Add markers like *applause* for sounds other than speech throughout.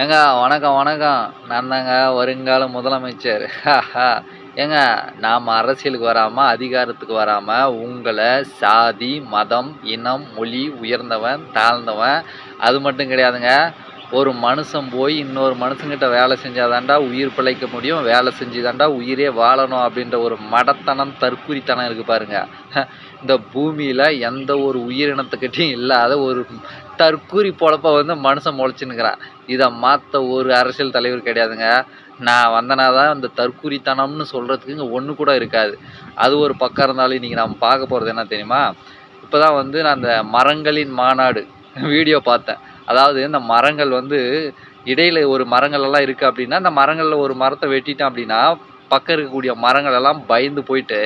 ஏங்க வணக்கம் வணக்கம். நான் தாங்க வருங்கால முதலமைச்சர். *laughs* ஏங்க நாம் அரசியலுக்கு வராமல் அதிகாரத்துக்கு வராமல் உங்களை சாதி மதம் இனம் மொழி உயர்ந்தவன் தாழ்ந்தவன் அது மட்டும் கிடையாதுங்க. ஒரு மனுஷன் போய் இன்னொரு மனுஷங்கிட்ட வேலை செஞ்சாதாண்டா உயிர் பிழைக்க முடியும். வேலை செஞ்சுதாண்டா உயிரே வாழணும் அப்படின்ற ஒரு மடத்தனம் தற்குறித்தனம் இருக்குது பாருங்க. *laughs* இந்த பூமியில் எந்த ஒரு உயிரினத்துக்கிட்டையும் இல்லாத ஒரு தற்கூரி பொழப்ப வந்து மனுஷன் முளைச்சின்னுக்கிறான் இதை மாற்ற ஒரு அரசியல் தலைவர் கிடையாதுங்க. நான் வந்தனா தான் இந்த தற்கூரித்தனம்னு சொல்கிறதுக்கு இங்கே ஒன்று கூட இருக்காது. அது ஒரு பக்கம் இருந்தாலும் இன்றைக்கி நம்ம பார்க்க போகிறது என்ன தெரியுமா? இப்போ தான் வந்து நான் அந்த மரங்களின் மாநாடு வீடியோ பார்த்தேன். அதாவது இந்த மரங்கள் வந்து இடையில ஒரு மரங்கள் எல்லாம் இருக்குது அப்படின்னா அந்த மரங்களில் ஒரு மரத்தை வெட்டிட்டோம் அப்படின்னா பக்கம் இருக்கக்கூடிய மரங்கள் எல்லாம் பயந்து போயிட்டு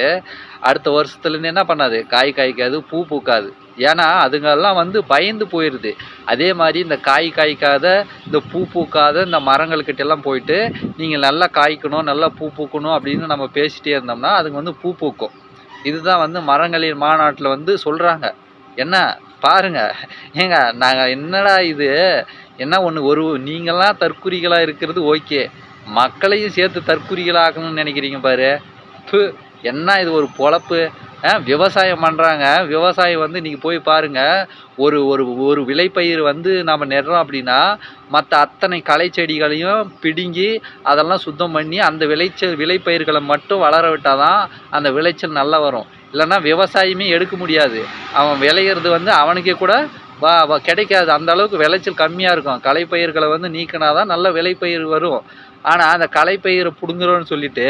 அடுத்த வருஷத்துலேருந்து என்ன பண்ணாது? காய் காய்க்காது பூ பூக்காது. ஏன்னா அதுங்கெல்லாம் வந்து பயந்து போயிடுது அதே மாதிரி இந்த காய் காய்க்காத இந்த பூ பூக்காத இந்த மரங்கள்கிட்டெல்லாம் போயிட்டு நீங்கள் நல்லா காய்க்கணும் நல்லா பூ பூக்கணும் அப்படின்னு நம்ம பேசிகிட்டே இருந்தோம்னா அதுங்க வந்து பூ பூக்கும். இதுதான் வந்து மரங்களின் மாநாட்டில் வந்து சொல்கிறாங்க என்ன? பாருங்க. ஏங்க நாங்கள் என்னடா இது? என்ன ஒன்று ஒரு நீங்களாம் தற்குறிகளாக இருக்கிறது ஓகே. மக்களையும் சேர்த்து தற்குறிகளாக்கணும்னு நினைக்கிறீங்க பாரு. து என்ன இது ஒரு பொழப்பு? விவசாயம் பண்ணுறாங்க விவசாயம் வந்து நீங்கள் போய் பாருங்கள் ஒரு ஒரு ஒரு விளைப்பயிர் வந்து நம்ம நடுறோம் அப்படின்னா மற்ற அத்தனை களை செடிகளையும் பிடுங்கி அதெல்லாம் சுத்தம் பண்ணி அந்த விளைச்சல் விளைப்பயிர்களை மட்டும் வளர விட்டால் தான் அந்த விளைச்சல் நல்லா வரும். இல்லைன்னா விவசாயமே எடுக்க முடியாது. அவன் விளையிறது வந்து அவனுக்கே கூட வா கிடைக்காது. அந்த அளவுக்கு விளைச்சல் கம்மியாக இருக்கும். களைப்பயிர்களை வந்து நீக்கினா தான் நல்ல விளைப்பயிர் வரும். ஆனால் அந்த களைப்பயிரை பிடுங்குறோன்னு சொல்லிட்டு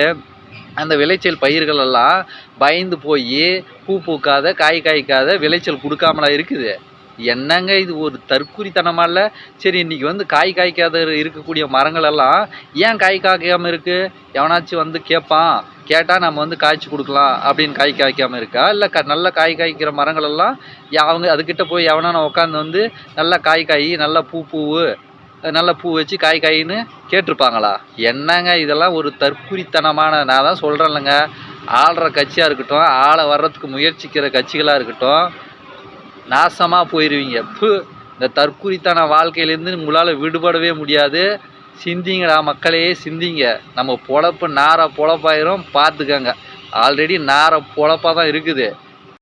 அந்த விளைச்சல் பயிர்கள் எல்லாம் பயந்து போய் பூ பூக்காத காய் காய்க்காத விளைச்சல் கொடுக்காமலாம் இருக்குது. என்னங்க இது ஒரு தற்குறித்தனமாக இல்லை? சரி இன்னைக்கு வந்து காய் காய்க்காத இருக்கக்கூடிய மரங்களெல்லாம் ஏன் காய் காய்க்காமல் இருக்கு? எவனாச்சும் வந்து கேட்பான் கேட்டால் நம்ம வந்து காய்ச்சி கொடுக்கலாம் அப்படின்னு காய் காய்க்காம இருக்கா? இல்லை க நல்ல காய் காய்க்கிற மரங்களெல்லாம் யா- அவங்க அதுக்கிட்ட போய் எவனான உட்காந்து வந்து நல்லா காய் காய் நல்லா பூ பூவு நல்ல பூ வச்சு காய் காயின்னு கேட்டிருப்பாங்களா? என்னங்க இதெல்லாம் ஒரு தற்குறித்தனமான நான் தான் சொல்கிறேன்லங்க ஆள்ற கட்சியாக இருக்கட்டும் ஆளை வர்றதுக்கு முயற்சிக்கிற கட்சிகளாக இருக்கட்டும் நாசமாக போயிடுவீங்க பு இந்த தற்குறித்தன வாழ்க்கையிலேருந்து உங்களால் விடுபடவே முடியாது. சிந்திங்கடா மக்களே சிந்திங்க. நம்ம பொழப்பு நார பொழப்பாயிரும் பார்த்துக்கங்க. ஆல்ரெடி நார பொழப்பாக தான் இருக்குது.